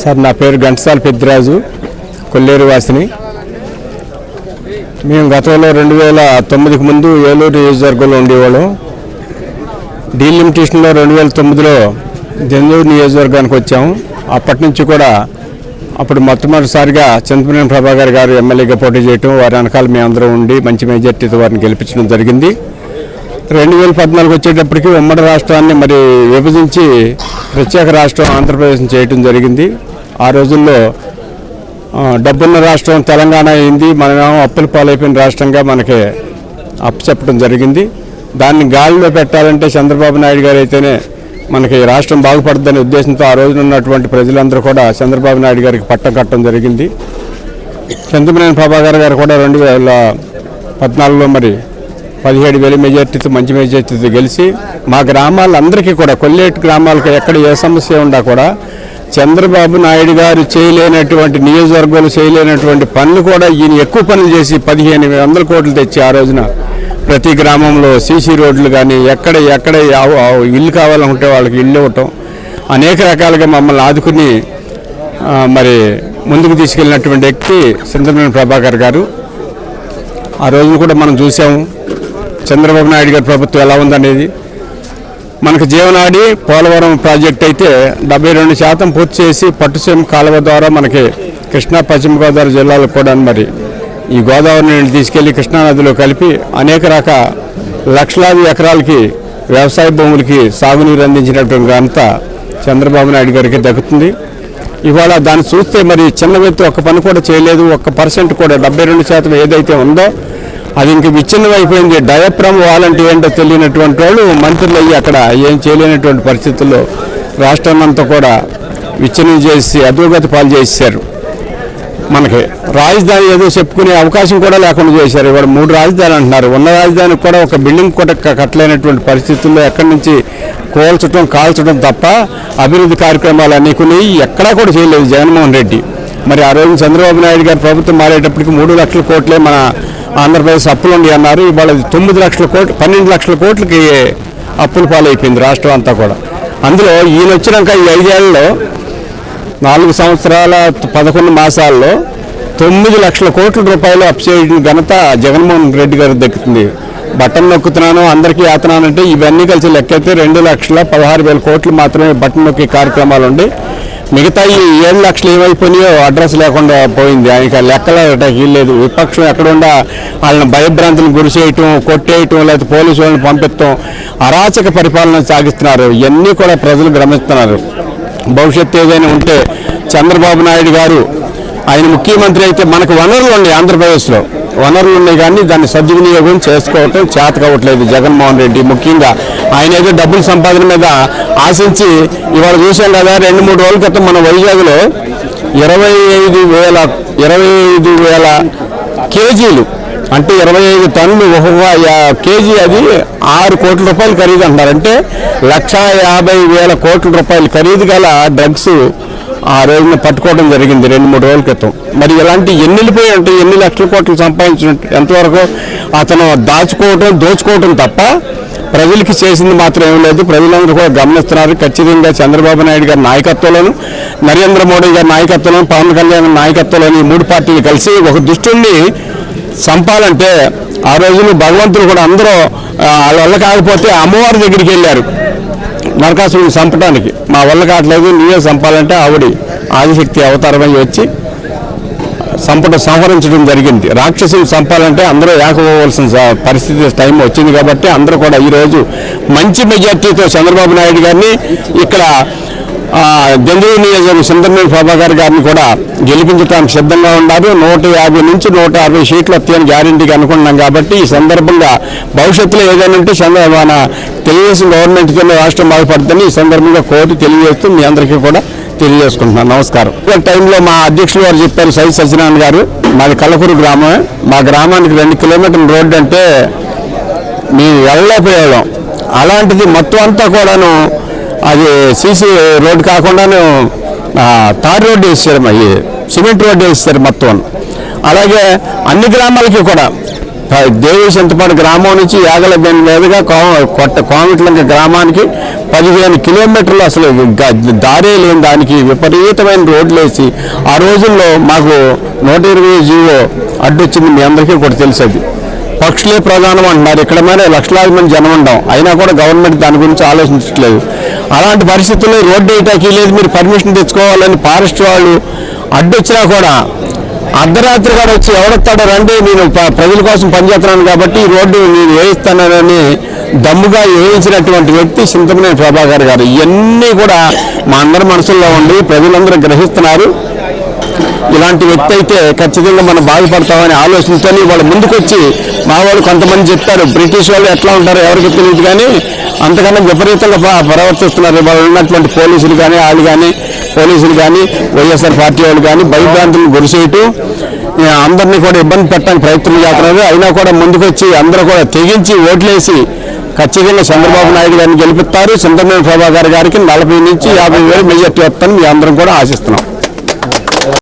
Sir నా పేరు ఘంటసాల పెద్దిరాజు కొల్లేరు వాసిని. మేము గతంలో రెండు వేల తొమ్మిదికి ముందు ఏలూరు నియోజకవర్గంలో ఉండేవాళ్ళం. డీలిమిటేషన్లో రెండు వేల తొమ్మిదిలో దెందూరు నియోజకవర్గానికి వచ్చాము అప్పటి నుంచి కూడా అప్పుడు మొట్టమొదటిసారిగా చంద్రబాబు ప్రభాకర్ గారు ఎమ్మెల్యేగా పోటీ చేయటం వారి వెనకాల మేమందరం ఉండి మంచి మెజార్టీతో వారిని గెలిపించడం జరిగింది. రెండు వేల పద్నాలుగు వచ్చేటప్పటికి ఉమ్మడి రాష్ట్రాన్ని మరి విభజించి ప్రత్యేక రాష్ట్రం ఆంధ్రప్రదేశ్ చేయటం జరిగింది. ఆ రోజుల్లో డబ్బున్న రాష్ట్రం తెలంగాణ అయింది. మనమేమో అప్పుల పాలైపోయిన రాష్ట్రంగా మనకి అప్పు చెప్పడం జరిగింది. దాన్ని గాలిలో పెట్టాలంటే చంద్రబాబు నాయుడు గారు అయితేనే మనకి రాష్ట్రం బాగుపడుతుందనే ఉద్దేశంతో ఆ రోజున ఉన్నటువంటి ప్రజలందరూ కూడా చంద్రబాబు నాయుడు గారికి పట్టం కట్టడం జరిగింది. చంద్రబాబు ప్రభాకర్ గారు కూడా రెండు వేల పద్నాలుగులో మరి పదిహేడు వేల మెజార్టీతో మంచి మెజార్టీతో గెలిచి మా గ్రామాలందరికీ కూడా కొల్లేటి గ్రామాలకు ఎక్కడ ఏ సమస్య ఉన్నా కూడా చంద్రబాబు నాయుడు గారు చేయలేనటువంటి నియోజకవర్గాలు చేయలేనటువంటి పనులు కూడా ఈయన ఎక్కువ పనులు చేసి పదిహేను వందల కోట్లు తెచ్చి ఆ రోజున ప్రతి గ్రామంలో సీసీ రోడ్లు కానీ ఎక్కడ ఎక్కడ ఇల్లు కావాలనుకుంటే వాళ్ళకి ఇల్లు ఇవ్వటం అనేక రకాలుగా మమ్మల్ని ఆదుకుని మరి ముందుకు తీసుకెళ్ళినటువంటి వ్యక్తి చంద్రబాబు ప్రభాకర్ గారు. ఆ రోజున కూడా మనం చూసాము చంద్రబాబు నాయుడు గారి ప్రభుత్వం ఎలా ఉందనేది. మనకు జీవనాడి పోలవరం ప్రాజెక్ట్ అయితే డెబ్బై రెండు శాతం పూర్తి చేసి పట్టుసీమ కాలువ ద్వారా మనకి కృష్ణా పశ్చిమ గోదావరి జిల్లాలకు కూడా మరి ఈ గోదావరి నీళ్ళు తీసుకెళ్ళి కృష్ణానదిలో కలిపి అనేక రక లక్షలాది ఎకరాలకి వ్యవసాయ భూములకి సాగునీరు అందించినటువంటి ఘనత చంద్రబాబు నాయుడు గారికి దక్కుతుంది. ఇవాళ దాన్ని చూస్తే మరి చిన్న వ్యక్తి ఒక్క పని కూడా చేయలేదు. ఒక్క పర్సెంట్ కూడా డెబ్బై రెండు శాతం ఏదైతే ఉందో అది ఇంక విచ్ఛిన్నం అయిపోయింది డయాప్రమ్ వాలంటీ ఏంటో తెలియనటువంటి వాళ్ళు మంత్రులు అయ్యి అక్కడ ఏం చేయలేనటువంటి పరిస్థితుల్లో రాష్ట్రం అంతా కూడా విచ్ఛిన్నం చేసి అధోగతి పాలు చేశారు. మనకి రాజధాని ఏదో చెప్పుకునే అవకాశం కూడా లేకుండా చేశారు. ఇవాడు మూడు రాజధాని అంటున్నారు. ఉన్న రాజధానికి కూడా ఒక బిల్డింగ్ కూడా కట్టలేనటువంటి పరిస్థితుల్లో ఎక్కడి నుంచి కోల్చడం కాల్చడం తప్ప అభివృద్ధి కార్యక్రమాలు అన్నీ కొన్ని ఎక్కడా కూడా చేయలేదు జగన్మోహన్ రెడ్డి. మరి ఆ రోజు చంద్రబాబు నాయుడు గారు ప్రభుత్వం మారేటప్పటికి మూడు లక్షల కోట్లే మన ఆంధ్రప్రదేశ్ అప్పులు ఉండి అన్నారు. ఇవాళ తొమ్మిది లక్షల కోట్లు పన్నెండు లక్షల కోట్లకి అప్పుల పాలైపోయింది రాష్ట్రం అంతా కూడా. అందులో ఈయన వచ్చినాక ఈ ఐదేళ్ళలో నాలుగు సంవత్సరాల పదకొండు మాసాల్లో తొమ్మిది లక్షల కోట్ల రూపాయలు అప్ చేయడం ఘనత జగన్మోహన్ రెడ్డి గారు దక్కుతుంది బటన్ నొక్కుతున్నాను అందరికీ ఆతున్నానంటే ఇవన్నీ కలిసి లెక్కైతే రెండు లక్షల పదహారు వేల కోట్లు మాత్రమే బటన్ నొక్కే కార్యక్రమాలు ఉండి మిగతా ఈ ఏడు లక్షలు ఏమైపోయినాయో అడ్రస్ లేకుండా పోయింది. ఆయనకి లెక్కలు లేదు. విపక్షం ఎక్కడుండా వాళ్ళని భయభ్రాంతులకు గురి చేయటం కొట్టేయటం లేకపోతే పోలీసు వాళ్ళని పంపిస్తాం. అరాచక పరిపాలన సాగిస్తున్నారు. ఇవన్నీ కూడా ప్రజలు గమనిస్తున్నారు. భవిష్యత్తు ఏదైనా ఉంటే చంద్రబాబు నాయుడు గారు ఆయన ముఖ్యమంత్రి అయితే మనకు వనరులు ఉన్నాయి ఆంధ్రప్రదేశ్లో. వనరులు ఉన్నాయి కానీ దాన్ని సద్వినియోగం చేసుకోవటం చేత కావట్లేదు జగన్మోహన్ రెడ్డి. ముఖ్యంగా ఆయన ఏదో డబ్బులు సంపాదన మీద ఆశించి ఇవాళ చూసాం కదా రెండు మూడు రోజుల క్రితం మన వైజాగ్లో ఇరవై ఐదు వేల ఇరవై ఐదు వేల కేజీలు అంటే ఇరవై ఐదు టన్నులు ఒక్కొక్క కేజీ అది ఆరు కోట్ల రూపాయలు ఖరీదు అంటారు అంటే లక్ష యాభై వేల కోట్ల రూపాయలు ఖరీదు గల డ్రగ్స్ ఆ రోజున పట్టుకోవడం జరిగింది రెండు మూడు రోజుల క్రితం. మరి ఇలాంటి ఎన్ని వెళ్ళిపోయి ఉంటాయి ఎన్ని లక్షల కోట్లు సంపాదించినట్టు ఎంతవరకు అతను దాచుకోవటం దోచుకోవటం తప్ప ప్రజలకి చేసింది మాత్రం ఏం లేదు. ప్రజలందరూ కూడా గమనిస్తున్నారు. ఖచ్చితంగా చంద్రబాబు నాయుడు గారి నాయకత్వంలోను నరేంద్ర మోడీ గారి నాయకత్వంలో పవన్ కళ్యాణ్ నాయకత్వంలోని ఈ మూడు పార్టీలు కలిసి ఒక దుష్టుణ్ణి చంపాలంటే ఆ రోజుల్లో భగవంతుడు కూడా అందరూ వాళ్ళ కాకపోతే అమ్మవారి దగ్గరికి వెళ్ళారు. నరకాసురుడిని చంపడానికి మా వల్ల కావట్లేదు నీవే చంపాలంటే ఆవిడ ఆదిశక్తి అవతారమై వచ్చి సంపట సంహరించడం జరిగింది. రాక్షసులు చంపాలంటే అందరూ ఏకపోవలసిన పరిస్థితి టైం వచ్చింది కాబట్టి అందరూ కూడా ఈరోజు మంచి మెజార్టీతో చంద్రబాబు నాయుడు గారిని ఇక్కడ ఆ, నియోజకవర్గం సుందరమూరి ప్రభాకర్ గారిని కూడా గెలిపించడానికి సిద్ధంగా ఉన్నారు. నూట యాభై నుంచి నూట అరవై సీట్లు వస్తాయని గ్యారంటీగా అనుకున్నాం కాబట్టి ఈ సందర్భంగా భవిష్యత్తులో ఏదైనా ఉంటే మన తెలుగుదేశం గవర్నమెంట్తో రాష్ట్రం బాగుపడుతుందని ఈ సందర్భంగా కోరి తెలియజేస్తూ మీ అందరికీ కూడా తెలియజేసుకుంటున్నాను. నమస్కారం. ఈ టైంలో మా అధ్యక్షులు గారు చెప్పారు సై సత్యనారాయణ గారు మాది కలకూరు గ్రామం మా గ్రామానికి రెండు కిలోమీటర్ల రోడ్డు అంటే మేము వెళ్ళలేకపోయాం అలాంటిది మొత్తం అంతా కూడాను అది సీసీ రోడ్డు కాకుండాను తార్ రోడ్డు వేసారు మరి సిమెంట్ రోడ్డు వేస్తారు మొత్తం. అలాగే అన్ని గ్రామాలకి కూడా ప- దేవి గ్రామం నుంచి యాగలబెన్ మీదుగా కో- కొట్ట కోమట్లంక గ్రామానికి పదిహేను కిలోమీటర్లు అసలు దారే లేని దానికి విపరీతమైన రోడ్లు వేసి ఆ రోజుల్లో మాకు నూట ఇరవై జీవో అడ్డొచ్చింది మీ అందరికీ కూడా తెలుసు అది పక్షులే ప్రధానం అంటున్నారు. ఇక్కడ మీద లక్షలాది మంది జనం ఉండం. అయినా కూడా గవర్నమెంట్ దాని గురించి ఆలోచించట్లేదు. అలాంటి పరిస్థితుల్లో రోడ్డు వేయటానికి లేదు మీరు పర్మిషన్ తెచ్చుకోవాలని ఫారెస్ట్ వాళ్ళు అడ్డొచ్చినా కూడా అర్ధరాత్రి కూడా వచ్చి ఎవడొస్తాడో రండి నేను ప్రజల కోసం పనిచేస్తున్నాను కాబట్టి ఈ రోడ్డు నేను వేయిస్తానని దమ్ముగా వేయించినటువంటి వ్యక్తి చింతమనేని ప్రభాకర్ గారు. ఇవన్నీ కూడా మా అందరి మనసుల్లో ఉండి ప్రజలందరూ గ్రహిస్తున్నారు. ఇలాంటి వ్యక్తి అయితే ఖచ్చితంగా మనం బాధపడతామని ఆలోచనతో వాళ్ళు ముందుకొచ్చి మా వాళ్ళు కొంతమంది చెప్తారు బ్రిటిష్ వాళ్ళు ఎట్లా ఉంటారో ఎవరికి తెలియదు కానీ అంతకన్నా విపరీతంగా ప్రవర్తిస్తున్నారు వాళ్ళు ఉన్నటువంటి పోలీసులు కానీ వాళ్ళు కానీ పోలీసులు కానీ వైఎస్ఆర్ పార్టీ వాళ్ళు కానీ భయభ్రాంతులను గురిచేయటం అందరినీ కూడా ఇబ్బంది పెట్టడానికి ప్రయత్నం చేస్తున్నారు. అయినా కూడా ముందుకొచ్చి అందరూ కూడా తెగించి ఓట్లేసి ఖచ్చితంగా చంద్రబాబు నాయుడు గారిని గెలిపిస్తారు. చంద్రబాబు ప్రభాకర్ గారికి నలభై నుంచి యాభై వేలు మెజార్టీ వస్తాను మీ అందరం కూడా ఆశిస్తున్నాం.